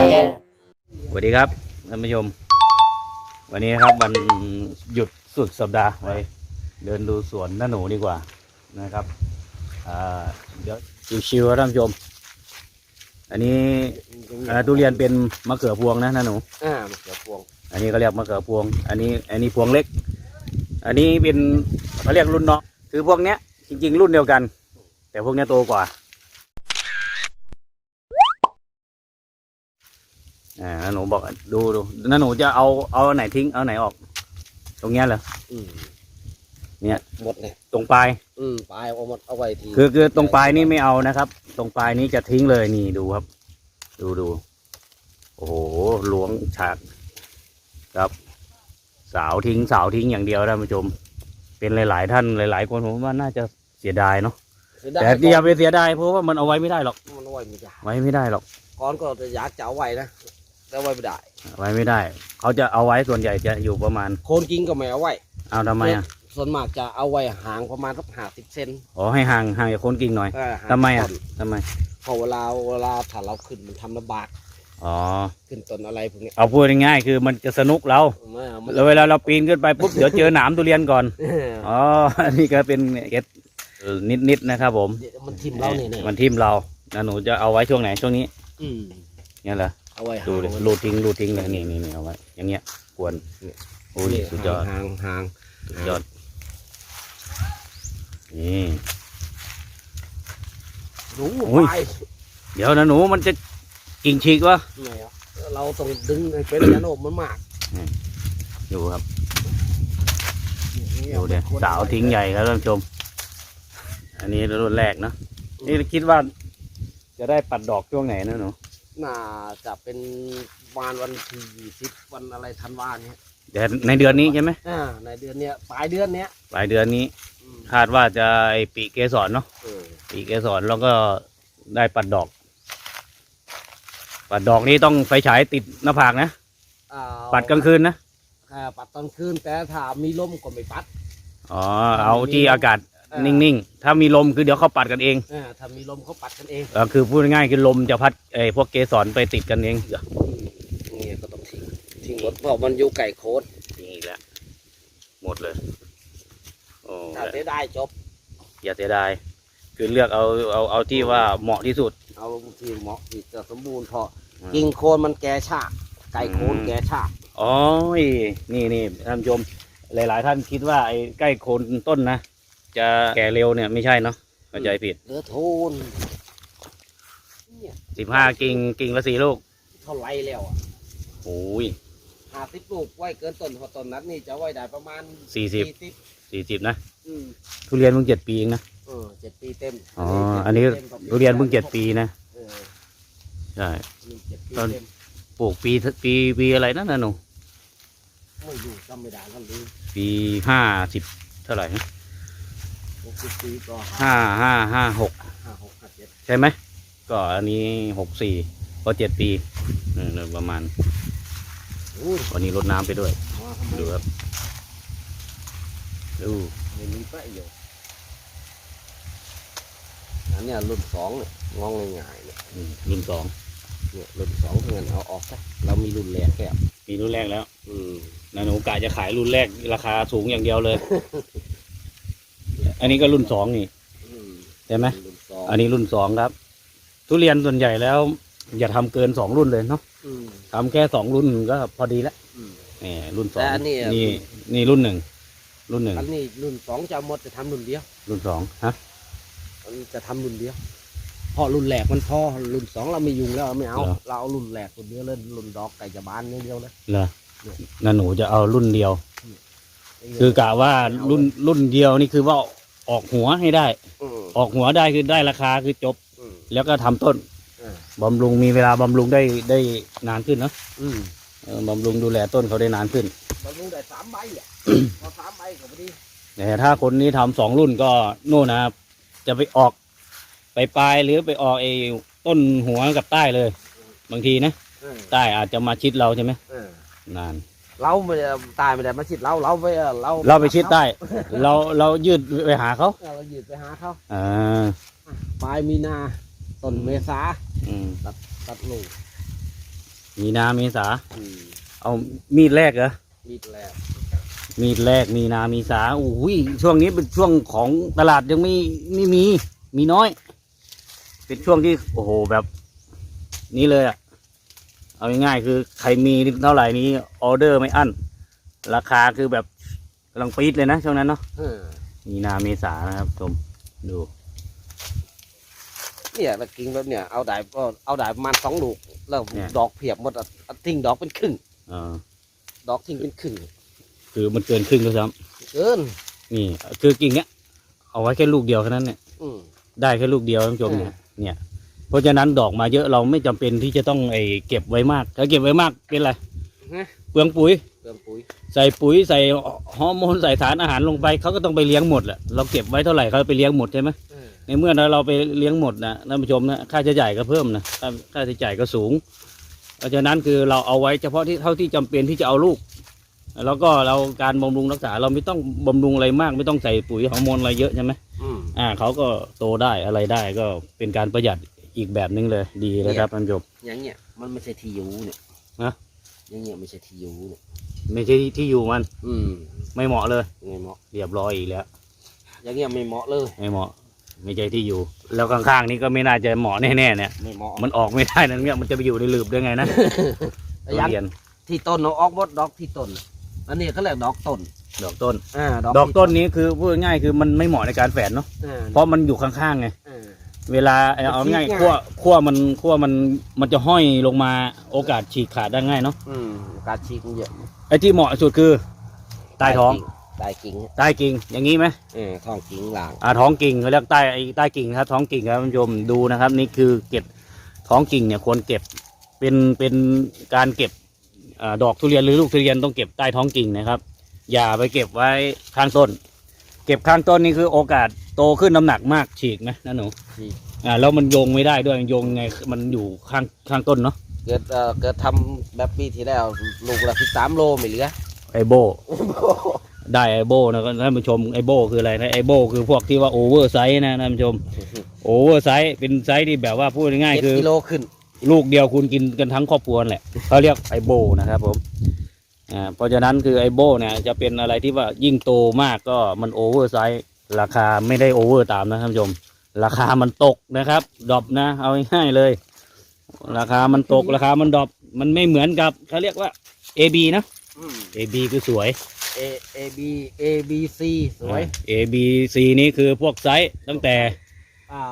านแปดสวัสดีครับท่านผู้ชม วันนี้นะครับวันหยุดสุดสัปดาห์ไปเดินดูสวนน้าหนูดีกว่านะครับอ่าเดี๋ยวชิวๆครับท่านผู้ชม อันนี้อ่าทุเรียนเป็นมะเขือพวงนะน้าหนูอ่ามะเขือพวง อันนี้เขาเรียกมะเขือพวง อันนี้ อันนี้พวงเล็ก อันนี้เป็นเขาเรียกรุ่นน้องคือพวกเนี้ยจริง ๆ รุ่นเดียวกัน แต่พวกเนี้ยโตกว่า อ่าน้าหนูบอกดูดูน้าหนูจะเอาเอาอันไหนทิ้งเอาอันไหนออก ตรงเนี้ยเหรอ อืมเนี่ย หมดเลยตรงปลายอืมปลายเอาหมดเอาไว้ทีคือคือตรงปลายนี่ไม่เอานะครับ ตรงปลายนี้จะทิ้งเลยนี่ดูครับ ดูดูโอ้โหหลวงฉากครับ สาวทิ้งสาวทิ้งอย่างเดียวท่านผู้ชม เป็นหลาย ๆ ท่านหลาย ๆ คนผมว่าน่าจะเสียดายเนาะเสียดายแต่อย่าไปเสียดายเพราะว่ามันเอาไว้ไม่ได้หรอกมันเอาไว้ไม่ได้ไว้ไม่ได้หรอกก่อนก็จะอยากจะเอาไว้นะ แต่เอาไว้ไม่ได้ ไว้ไม่ได้ เขาจะเอาไว้ส่วนใหญ่จะอยู่ประมาณ โคนกิ่งก็ไม่เอาไว้ เอาทำไมอะ ส่วนมากจะเอาไว้ห่างประมาณสักห้าสิบเซนอ๋อให้ห่างห่างจากคนกิ่งหน่อยเออห่างทำไมอะต้นทำไม เพอเวลาเวลาถ้าเราขึ้นมันทำลำบากอ๋อ ขึ้นต้นอะไรพวกนี้เอาพูดง่ายๆคือมันจะสนุกเราเออมันแล้วเวลาเราปีนขึ้นไปปุ๊บ เดี๋ยวเจอหนามทุเรียนก่อน เอออ๋ออันนี้ก็เป็นเก็ดนิดๆนะครับผมเดี๋ยวมันทิ่มเราเนี่ยเนี่ยมันทิ่มเราแล้วหนูจะเอาไว้ช่วงไหนช่วงนี้อืมเนี่ยเหรอ เอาไว้ดูห่างดิรูดทิ้งรูดทิ้งเลยนี่นี่นี่เอาไว้อย่างเงี้ยควรโอ้ยนี่สุดยอดห่างห่างสุดยอดนี่ดูอุ้ยไปเดี๋ยวนะหนูมันจะกิ่งฉีกวะไม่เอาเราต้องดึงให้เป็นยาโนมมันมากอยู่ครับดูเดี๋ยวสาวทิ้งใหญ่ครับท่านผู้ชม อันนี้รุ่นแรกเนอะนี่คิดว่าจะได้ปัดดอกช่วงไหนนะหนู น่าจะเป็นประมาณวันที่ยี่สิบวันอะไรธันวาเนี่ยเดี๋ยวในเดือนนี้ใช่ไหมอ่าในเดือนเนี้ยปลายเดือนเนี้ยปลายเดือนนี้ อืมคาดว่าจะไอปีเกสรเนาะเออปีเกสรแล้วก็ได้ปัดดอก ปัดดอกนี้ต้องไฟฉายติดหน้าผากนะ อ่าปัดกลางคืนนะ อ่าปัดตอนคืนแต่ถ้ามีลมก็ไม่ปัด อ๋อ เอาที่อากาศเออ นิ่งๆ ถ้ามีลมคือเดี๋ยวเขาปัดกันเองอ่าถ้ามีลมเขาปัดกันเองเออคือพูดง่ายๆคือลมจะพัดไอ้พวกเกสรไปติดกันเองอืมนี่ก็ต้องทิ้งทิ้งหมดเพราะมันอยู่ไก่โคตรนี่แหละหมดเลยโอ้ถ้าเสียดายจบ อย่าเสียดายคือเลือกเอาเอาเอาที่ว่าเหมาะที่สุด เอาที่เหมาะที่จะสมบูรณ์เพราะอืมกิ่งโคนมันแก่ชาไก่โคนอืมแก่ชาอ๋อนี่นี่ท่านผู้ชมหลาย ๆ ท่านคิดว่าไอ้ใกล้โคนต้นนะ จะแก่เร็วเนี่ยไม่ใช่เนาะเข้าใจผิดเหลือโทนเนี่ยสิบห้ากิ่งกิ่งละสี่ลูกเท่าไรแล้วอะโอ้ยห้าสิบลูกไว้เกินต้นเพราะต้นนั้นนี่จะไว้ได้ประมาณสี่สิบสิบสี่สิบนะอืมทุเรียนเพิ่งเจ็ดปีเองนะเออเจ็ดปีเต็มอ๋ออันนี้ทุเรียนเพิ่งเจ็ดปีนะเออใช่นี่เจ็ดปีตอนเต็มปลูกปีปีปีอะไรนั่นนะหนูไม่อยู่จำไม่ได้กันดูปีห้าสิบเท่าไหร่นะ หกสิบปีก็ห้าห้าห้าหกห้าหกห้าเจ็ดใช่ไหมก็อันนี้หกสี่ก็เจ็ดปีเออโดยประมาณอู้วันนี้รดน้ำไปด้วย มาทำไมดูครับ ดู ไม่มีประโยชน์อันเนี้ยรุ่นสองเนี่ยงองง่ายๆเนี่ยอืมรุ่นสองเนี่ยรุ่นสองเงินเอาออกซะเรามีรุ่นแรกแค่มีรุ่นแรกแล้วอืมนะหนูกะจะขายรุ่นแรกราคาสูงอย่างเดียวเลย อันนี้ก็รุ่นสองนี่อืมใช่ไหมรุ่นสองอันนี้รุ่นสองครับ ทุเรียนส่วนใหญ่แล้ว อย่าทำเกินสองรุ่นเลยเนาะอืมทำแค่สองรุ่นก็พอดีแล้วอืมแหมรุ่นสองแต่อันนี้อะนี่นี่รุ่นหนึ่งรุ่นหนึ่งอันนี้รุ่นสองจะเอาหมดจะทำรุ่นเดียวรุ่นสองฮะอันนี้จะทำรุ่นเดียวเพอรุ่นแรกมันพอรุ่นสองเราไม่ยุ่งแล้วไม่เอาเราเอารุ่นแรกรุ่นเดียวเลยรุ่นดอกไก่จะบานนี่เดียวเลย เหรอเนี่ยนั่นหนูจะเอารุ่นเดียว คือกะว่ารุ่นรุ่นเดียวนี่คือว่า ออกหัวให้ได้ อืมออกหัวได้คือได้ราคาคือจบ อืม แล้วก็ทำต้นอ่า บำรุงมีเวลาบำรุงได้ได้นานขึ้นเนาะอืมเออบำรุงดูแลต้นเขาได้นานขึ้น บำรุงได้สามใบอะ พอสามใบก็พอดีแต่ถ้าคนนี้ทำสองรุ่นก็โน่นนะครับ จะไปออกไปปลายหรือไปออกไอ้ต้นหัวกับใต้เลย บางทีนะ เออใต้อาจจะมาชิดเราใช่ไหมเออนาน เราไม่ได้ตายไม่ได้มาชิดเราเราไปเออเราเราไปชิดใต้ เราเรายืดไปหาเขาเออเรายืดไปหาเขาอ่าปลายมีนาต้นเมษาอืมตัดลูกมีนาเมษาอืมเอามีดแรกเหรอมีดแรกมีดแรกมีนามีสาอุ้ยช่วงนี้เป็นช่วงของตลาดยังไม่ไม่มี มีน้อย เป็นช่วงที่โอ้โหแบบ นี้เลยอะ เอาง่ายๆคือใครมีเท่าไหร่นี้ออเดอร์ไม่อั้นราคาคือแบบกำลังปี๊ดเลยนะช่วงนั้นเนาะเออมีนาเมษานะครับชมดูเนี่ยตะกิ่งแบบเนี่ยเอาได้ก็เอาได้ประมาณสองลูกแล้วดอกเพียบหมดอะเอาทิ้งดอกเป็นครึ่งเออดอกทิ้งเป็นครึ่งคือมันเกินครึ่งแล้วซ้เกินำนี่ คือกิ่งเนี้ยเอาไว้แค่ลูกเดียวแค่นั้นเนี่ย อืม ได้แค่ลูกเดียวท่านผู้ชมเนี่ยเนี่ย เพราะฉะนั้นดอกมาเยอะเราไม่จำเป็นที่จะต้องไอ้เก็บไว้มาก ถ้าเก็บไว้มากเป็นไรฮะ เปลืองปุ๋ย เติมปุ๋ยใส่ปุ๋ยใส่ฮอร์โมนใส่สารอาหารลงไปเขาก็ต้องไปเลี้ยงหมดแหละเราเก็บไว้เท่าไหร่เขาไปเลี้ยงหมดใช่ไหมเออในเมื่อเราไปเลี้ยงหมดนะท่านผู้ชมนะค่าใช้จ่ายก็เพิ่มนะค่าค่าใช้จ่ายก็สูง เพราะฉะนั้นคือเราเอาไว้เฉพาะที่เท่าที่จำเป็นที่จะเอาลูก แล้วก็เราการบำรุงรักษาเราไม่ต้องบำรุงอะไรมาก ไม่ต้องใส่ปุ๋ยฮอร์โมนอะไรเยอะใช่ไหม อืมอ่าเขาก็โตได้อะไรได้ก็เป็นการประหยัด อีกแบบนึงเลย ดีเลยครับท่านผู้ชมอย่างเงี้ยมันไม่ใช่ทียูเนี่ยฮะอย่างเงี้ยไม่ใช่ทียูเนี่ยไม่ใช่ที่อยู่มัน อืม ไม่เหมาะเลยไม่เหมาะเรียบร้อยอีกแล้วอย่างเงี้ยไม่เหมาะเลย ไม่เหมาะ ไม่ใช่ที่อยู่ แล้วข้างๆนี้ก็ไม่น่าจะเหมาะแน่ๆเนี่ยไม่เหมาะมันออกไม่ได้นั่นเนี่ยมันจะไปอยู่ในหลืบได้ไงนะแต่ทุยังเรียนที่ต้นเอาออกหมดดอกที่ต้น อันนี้เขาเรียกดอกต้น ดอกต้นอ่าดอกต้นนี้คือพูดง่ายๆคือมันไม่เหมาะในการแฝนเนาะอ่าเพราะมันอยู่ข้างๆไงอ่า เวลาเอาเอาง่ายมันฉีกง่ายขั้วขั้วมันขั้วมันมันจะห้อยลงมาโอกาสฉีกขาดได้ง่ายเนาะอืมการฉีกมันเยอะไอ้ที่เหมาะสุดคือใต้ท้องใต้กิ่งใต้กิ่งอย่างนี้ไหมเออท้องกิ่งหลังอ่าท้องกิ่งเขาเรียกใต้ไอ้ใต้กิ่งครับท้องกิ่งครับท่านผู้ชมดูนะครับ นี่คือเก็บท้องกิ่งเนี่ยควรเก็บเป็นเป็นการเก็บอาดอกทุเรียนหรือลูกทุเรียนต้องเก็บใต้ท้องกิ่งนะครับ อย่าไปเก็บไว้ข้างต้น เก็บข้างต้นนี่คือโอกาสโตขึ้นน้ำหนักมากฉีกไหมนะหนูฉีก อ่าแล้วมันโยงไม่ได้ด้วยมันโยงไงมันอยู่ข้างข้างต้นเนาะเกิดเอ่อเกิดทำแบบปีที่แล้วลูกละสิบสามโลไม่เหลือไอโบ ได้ไอโบนะก็ท่านผู้ชมไอโบคืออะไรนะไอโบคือพวกที่ว่าโอเวอร์ไซส์นะท่านผู้ชมโอเวอร์ไซส์เป็นไซส์ที่แบบว่าพูดง่ายๆเจ็ดคือ กิโลขึ้น ลูกเดียวคุณกินกันทั้งครอบครัวนั่นแหละเขาเรียกไอโบนะครับผม อ่าเพราะฉะนั้นคือไอโบเนี่ยจะเป็นอะไรที่ว่ายิ่งโตมากก็มันโอเวอร์ไซส์ราคาไม่ได้โอเวอร์ตามนะท่านผู้ชม ราคามันตกนะครับดรอปนะ เอาง่ายๆเลย ราคามันตกราคามันดรอปมันไม่เหมือนกับเขาเรียกว่า AB นะ AB คือสวย A A B A B C สวย A B C นี่คือพวกไซส์ตั้งแต่ อ่า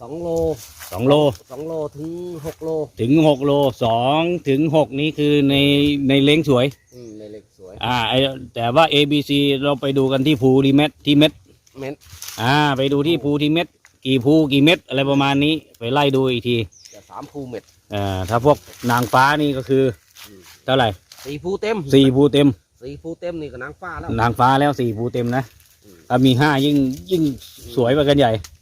สองโล2โลสองโลถึงหกโลถึง6โล2ถึง6นี่คือในในเล้งสวย อืมในเล็กสวยอ่าไอแต่ว่า A B C เราไปดูกันที่ภูที่เม็ดที่เม็ดเม็ดอ่า ไปดูที่ภูที่เม็ดกี่ภูกี่เม็ดอะไรประมาณนี้ไปไล่ดูอีกทีจะสามภูเม็ดอ่าถ้าพวกนางฟ้านี่ก็คืออืมเท่าไหร่สี่ภูเต็มสี่ภูเต็มสี่ภูเต็มนี่ก็นางฟ้าแล้วนางฟ้าแล้วสี่ภูเต็มนะอืมถ้ามีห้ายิ่งยิ่งสวยไปกันใหญ่ห้าห้า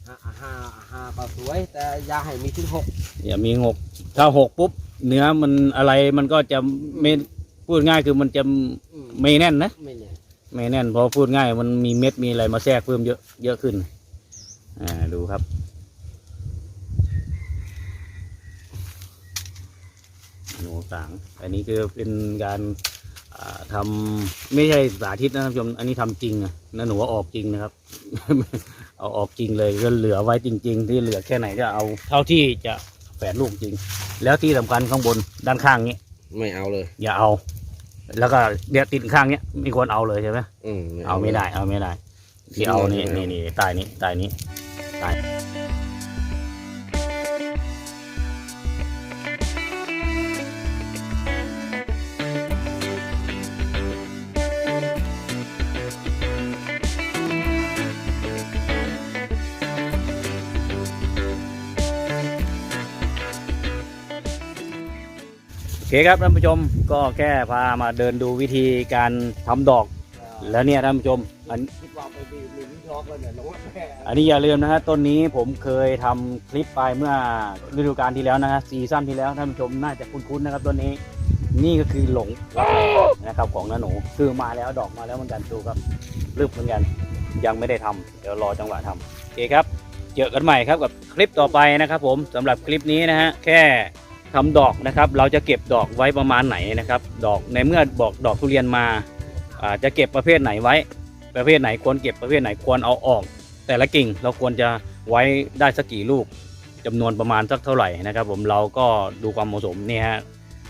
ห้า ก็สวย แต่อยาให้มีถึงหกอย่ามีหกถ้าหกปุ๊บเนื้อมันอะไรมันก็จะไม่พูดง่ายคือมันจะอืมไม่แน่นนะ ไม่เนี่ยไม่แน่นเพราะพูดง่ายมันมีเม็ดมีอะไรมาแทรกเพิ่มเยอะเยอะขึ้น อ่าดูครับ หนูสาง อันนี้คือเป็นการ อ่าทำไม่ใช่สาธิตนะท่านผู้ชม อันนี้ทำจริงนะนะหนูว่าออกจริงนะครับ เอาออกจริงเลยก็เหลือไว้จริง ๆ ที่เหลือแค่ไหนก็เอาเท่าที่จะแฝดลูกจริง แล้วที่สำคัญข้างบนด้านข้างนี้ไม่เอาเลย อย่าเอา แล้วก็เดี๋ยวติดข้างเนี้ยไม่ควรเอาเลยใช่ไหมอืมเอาไม่ได้ เอาไม่ได้ที่เอานี่นี่นี่ใต้นี้ใต้นี้ใต้ เคครับท่านผู้ชมก็แค่พามาเดินดูวิธีการทำดอก แล้วเนี่ยท่านผู้ชมอันคิดว่าไปบีบลิ้นช็อกแล้วเนี่ยน้องแม่อันนี้อย่าลืมนะฮะต้นนี้ผมเคยทำคลิปไปเมื่อฤดูกาลที่แล้วนะฮะซีซั่นที่แล้วท่านผู้ชมน่าจะคุ้นๆนะครับต้นนี้ นี่ก็คือหลงรักแร้นะครับของน้าหนูคือมาแล้วดอกมาแล้วเหมือนกันดูครับรึบเหมือนกัน ยังไม่ได้ทำเดี๋ยวรอจังหวะทำโอเคครับ เจอกันใหม่ครับกับคลิปต่อไปนะครับผมสำหรับคลิปนี้นะฮะแค่ ทำดอกนะครับ เราจะเก็บดอกไว้ประมาณไหนนะครับ ดอกในเมื่อบอกดอกทุเรียนมาจะเก็บประเภทไหนไว้ ประเภทไหนควรเก็บประเภทไหนควรเอาออก แต่ละกิ่งเราควรจะไว้ได้สักกี่ลูกจำนวนประมาณสักเท่าไหร่นะครับ ผมเราก็ดูความเหมาะสมนี่ฮะ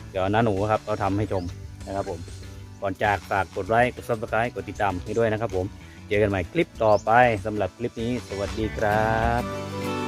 เดี๋ยวน้าหนูครับเราทำให้ชมนะครับผมก่อนจากฝากกดไลค์กดซับสไครต์กดติดตามให้ด้วยนะครับผมเจอกันใหม่คลิปต่อไปสำหรับคลิปนี้ สวัสดีครับ